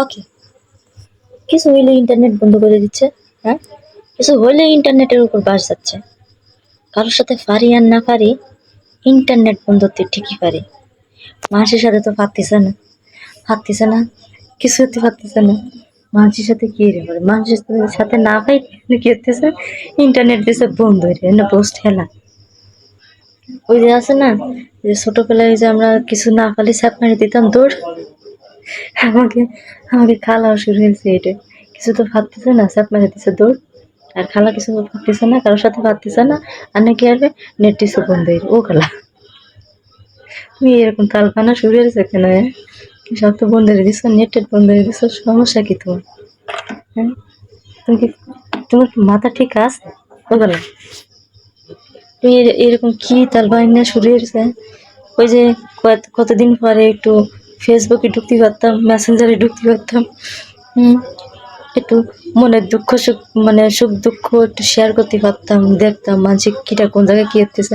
ওকে কিছু হইলে ইন্টারনেট বন্ধ করে দিচ্ছে হ্যাঁ? কিছু হইলে ইন্টারনেটের উপর বাস যাচ্ছে। কারোর সাথে পারি আর না পারি ইন্টারনেট বন্ধ করতে ঠিকই পারি। মানুষের সাথে তো পারতেছে না। পারতেছে না, কিছু হতে পারতেছে না। মানুষের সাথে কি রে করে মানুষের সাথে- না পাই কি হতেছে? ইন্টারনেট দিছে বন্ধ হয়ে না পোস্ট খেলা। ওই যে আছে না, যে ছোটবেলায় যে আমরা কিছু না পারলে সাপ মারি দিতাম দৌড়। আমাকে আমাকে খালা শুরু হয়েছে এটা। কিছু তো ভাবতেছে না সাপ মেরে দিছে দৌড়। আর খালা কিছু ভাবতেছে না, কারোর সাথে ভাবতেছে না। আর নাকি আসবে নেট টিসু বন্ধ হয়ে ও খালা। তুমি এরকম তালপানা শুরু হয়েছে কেন হ্যাঁ? সব তো বন্ধ করে দিছো নেট বন্ধ করে দিছো সমস্যা কি তোমার? হ্যাঁ? তুমি কি, তোমার মাথা ঠিক আছে? ও খালা। তুমি এরকম কি তাল শুরু হয়েছে ওই যে কত- কতদিন পরে একটু ফেসবুকে ঢুকতে পারতাম মেসেঞ্জারে ঢুকতে পারতাম। একটু মনের দুঃখ সুখ মানে সুখ দুঃখ একটু শেয়ার করতে পারতাম, দেখতাম মাঝে কিটা কোন জায়গায় কী হতেছে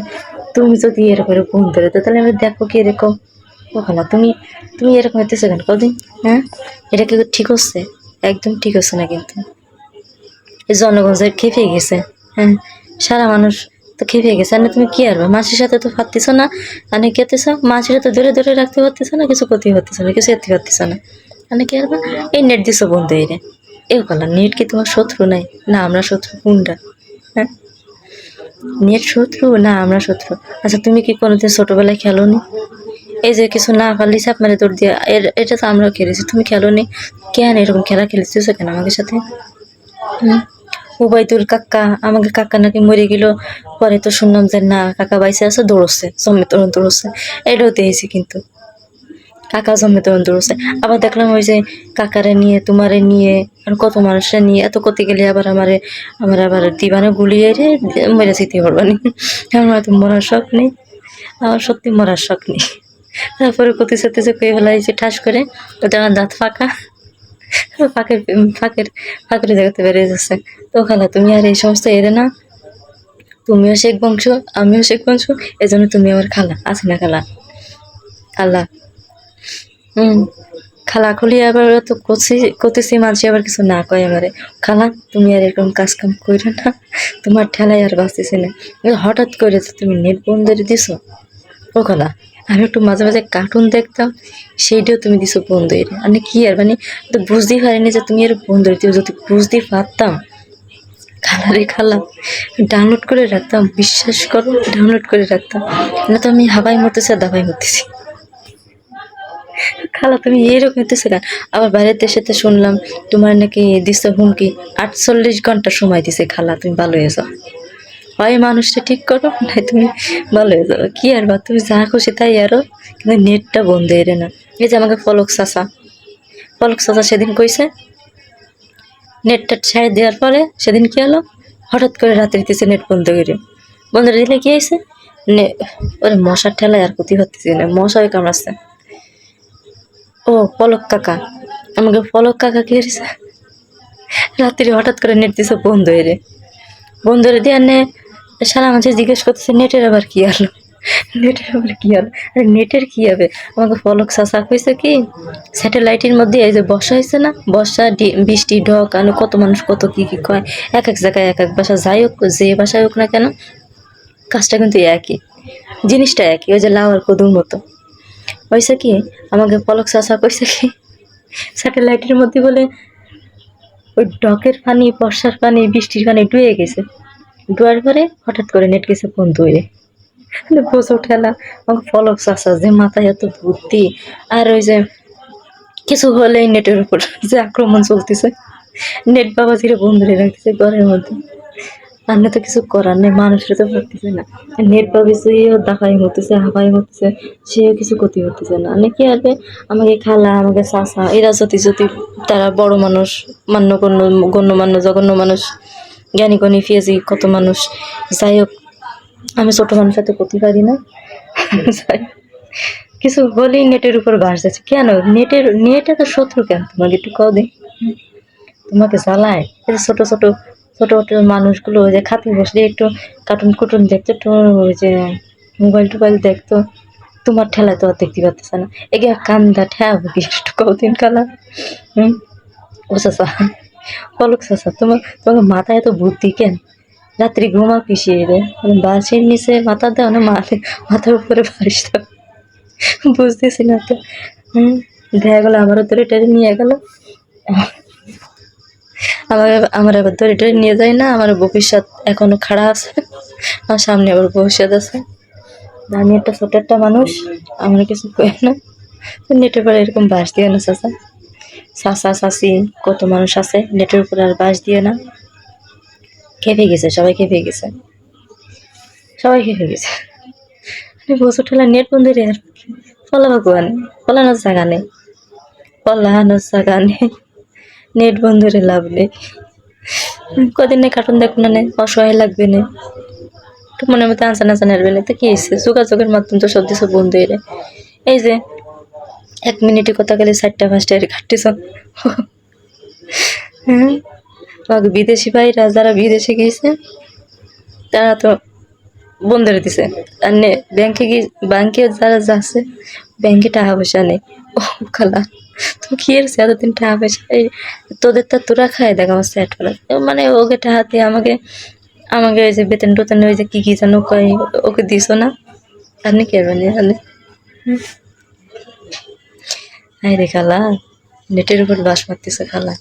তুমি যদি এরকম এরকম ধরে তো তাহলে আমি দেখো কি এরকম। ওখানে তুমি তুমি এরকম হতেছে কেন কদিন? হ্যাঁ? এটা কি ঠিক হচ্ছে? একদম ঠিক হচ্ছে না কিন্তু। জনগণ যে খেপে গেছে হ্যাঁ? সারা মানুষ তো খেপে গেছে। আর তুমি কি আরবে মাসির সাথে তো পারতেছ না মানে কেতেছ মাসির সাথে ধরে ধরে রাখতে পারতেছ না, কিছু করতে পারতেছ না, কিছু এতে পারতেছ না। মানে কি আরবে এই নেট দিছো বন্ধু এই এও এ নেট কি তোমার শত্রু নাই? না, আমরা শত্রু কোনটা হ্যাঁ? নেট শত্রু? না, আমরা শত্রু। আচ্ছা তুমি কি কোনোদিন ছোটবেলায় খেলো নি এই যে কিছু না পারলি সাপ মানে তোর দিয়ে, এর- এটা তো আমরাও খেলেছি। তুমি খেলো নি কেন এরকম খেলা খেলেছিস কেন আমাদের সাথে? হুম? উবাইদুল কাকা, আমাকে কাকা নাকি মরে গেল। পরে তো শুনলাম যে, না, কাকা বাইসে আছে, দৌড়চ্ছে, জমে তরুণ দৌড়চ্ছে। এটাও দিয়েছি কিন্তু। কাকা জমে তরুণ দৌড়ছে আবার দেখলাম ওই যে কাকারে নিয়ে, তোমারে নিয়ে, আর কত মানুষের নিয়ে, এত করতে গেলে আবার আমারে, আমার আবার দিবানে গুলিয়ে রে, মেরে যেতে পারবানি আমার তো মরার শখ নেই। আমার সত্যি মরার শখ নেই। তারপরে কতি সাথে যে কই ফেলাই যে ঠাস করে, ওটা আমার দাঁত ফাঁকা। ফাঁকের ফাঁকের ফাঁকের জায়গাতে বেরিয়ে যাচ্ছে। তো খালা, তুমি আর এই সমস্ত এরে না, তুমিও শেখ বংশ, আমিও শেখ বংশ এই জন্য তুমি আমার খালা, আছে না খালা? খালা হুম খালা, খুলি আবার তো করছি করতেছি মাঝে আবার কিছু না কয় আমারে। খালা, তুমি আর এরকম কাজ কাম করো না, তোমার ঠেলায় আর বাঁচতেছে না। হঠাৎ করে তুমি নেট বন্ধ দিছো? ও খালা আমি একটু মাঝে মাঝে কার্টুন দেখতাম, সেইটাও তুমি দিছো বন্ধ করে মানে কি আর মানে তো বুঝতেই পারিনি যে তুমি এর বন্ধ দিও যদি বুঝতে পারতাম খালা রে খালা ডাউনলোড করে রাখতাম, বিশ্বাস করো ডাউনলোড করে রাখতাম। না তো আমি হাবাই মরতেছি আর দাবাই মরতেছি। খালা, তুমি এরকম হতেছে কেন? আবার বাইরের দেশেতে শুনলাম, তোমার নাকি দিছে হুমকি, আটচল্লিশ ঘণ্টা সময় দিছে খালা, তুমি ভালো হয়ে যাও হয় মানুষটা ঠিক করো, নাই তুমি ভালো হয়ে যাবে। কি আর বা, তুমি যা খুশি তাই আরও, কিন্তু নেটটা বন্ধ এরে না। এই যে আমাকে ফলক চাচা ফলক চাচা সেদিন কইছে, নেটটা ছেড়ে দেওয়ার পরে সেদিন কি হলো? হঠাৎ করে রাত্রে দিতেছে নেট বন্ধ করে। বন্ধ দিলে কি হয়েছে? নে, ওরে মশার ঠেলায় আর ক্ষতি হতেছে না মশাই কামড়াচ্ছে। ও পলক কাকা, আমাকে পলক কাকা কি হয়েছে রাত্রি হঠাৎ করে নেট দিছে বন্ধ হয়ে রে। বন্ধ হয়ে দিয়ে সারা মাঝে জিজ্ঞেস করতেছে, নেটের আবার কি হলো নেটের আবার কি হলো আরে নেটের কি হবে? আমাকে পলক চাষা হয়েছে কি, স্যাটেলাইটের মধ্যে এই যে বর্ষা হয়েছে না, বর্ষা বৃষ্টি, ঢক আর কত মানুষ কত কি কি কয়, এক এক জায়গায় এক এক বাসা, যাই হোক, যে বাসায় হোক না কেন, কাজটা কিন্তু একই, জিনিসটা একই, ওই যে লাউ আর কদুর মতো। হয়েছে কি, আমাকে পলক চাষা কইছে কি, স্যাটেলাইটের মধ্যে বলে, ওই ডকের পানি, বর্ষার পানি, বৃষ্টির পানি ডুয়ে গেছে। ডুয়ার পরে হঠাৎ করে নেট গেছে বন্ধ হয়ে। বসে ঠেলা আমাকে পলক চাষা যে মাথায় এত বুদ্ধি, আর ওই যে কিছু হলেই নেটের উপর যে আক্রমণ চলতেছে। নেট বাবা ধীরে বন্ধ হয়ে রাখতেছে ঘরের মধ্যে। আর না তো কিছু করার নেই, মানুষের তো পারতেছে না। নেট বাবা সেও দাফাই হতেছে হাফাই হতেছে, সেও কিছু ক্ষতি হতেছে না। মানে কি হবে আমাকে খালা, আমাকে চাষা এরা যদি যদি তারা বড় মানুষ, মান্য গণ্য, গণ্যমান্য, জঘন্য মানুষ জ্ঞানী গণী ফিয়াজি কত মানুষ। যাই হোক, আমি ছোট মানুষের তো করতে পারি না। কিছু হলেই নেটের উপর বাস যাচ্ছে। কেন? নেটের, নেট এত শত্রু কেন? তোমাকে একটু কদিন তোমাকে জ্বালায়। এই ছোট ছোট ছোট ছোট মানুষগুলো ওই যে খাতে বসলে একটু কার্টুন কুটুন দেখতো একটু ওই যে মোবাইল টোবাইল দেখতো। তোমার ঠেলায় তো আর দেখতে পাচ্তেছে না। এগে কান্দা ঠেয়াবো কি একটু কদিন কালা। হুম? ও চাচা। পলক চাচা, তোমার তোমার মাথায় এত বুদ্ধি কেন? রাত্রি ঘুমা পিছিয়ে রে। বাসের নিচে মাথা দাও না মাথা মাথার উপরে দাও বুঝতেছি না তো। হুম, দেখা গেলো আমারও ধরে টেরে নিয়ে গেল। আমার আমার আবার ধরে টেরে নিয়ে যায় না, আমার ভবিষ্যৎ এখনও খাড়া আছে। আমার সামনে আবার ভবিষ্যৎ আছে। আমি একটা ছোট একটা মানুষ, আমার কিছু কয় না নেটের পরে এরকম বাস দিয়ে না, চাচা। চাচা চাচি কত মানুষ আছে নেটের উপর আর বাস দিয়ে না। খেপে গেছে সবাই খেপে গেছে। সবাই খেপে গেছে। বছর ঠেলা নেট বন্ধ রে আর পলাবা কোয়ান পলানোর জায়গা নেই। পলানোর জায়গা নেই। নেট বন্ধ রে লাভ নেই। কদিন নেই কার্টুন দেখব না নে, অসহায় লাগবে না। তো মনের মতো আনসান আনসান আসবে না। তো কি হয়েছে? যোগাযোগের মাধ্যম তো সব কিছু বন্ধ হয়ে এই যে এক মিনিটে কথা গেলে চারটা, পাঁচটা ঘাটতিস হ্যাঁ। বিদেশি ভাইরা যারা বিদেশে গিয়েছে, তারা তো বন্ধ দিছে। আর নে, ব্যাংকে গিয়ে, ব্যাংকে যারা যাচ্ছে, ব্যাংকে টাকা পয়সা নেই। ও খালা তো কি এর এতদিন টাকা পয়সা, এই তোদের তো তোরা খায় দেখ আমার করা মানে ওকে টাকা দিয়ে আমাকে আমাকে ওই যে বেতন টেতন ওই যে কী কী যেন ওকে দিছো না? আপনি কে জানি আই রে খালা নেটের উপর বাস মারতেছে খালা।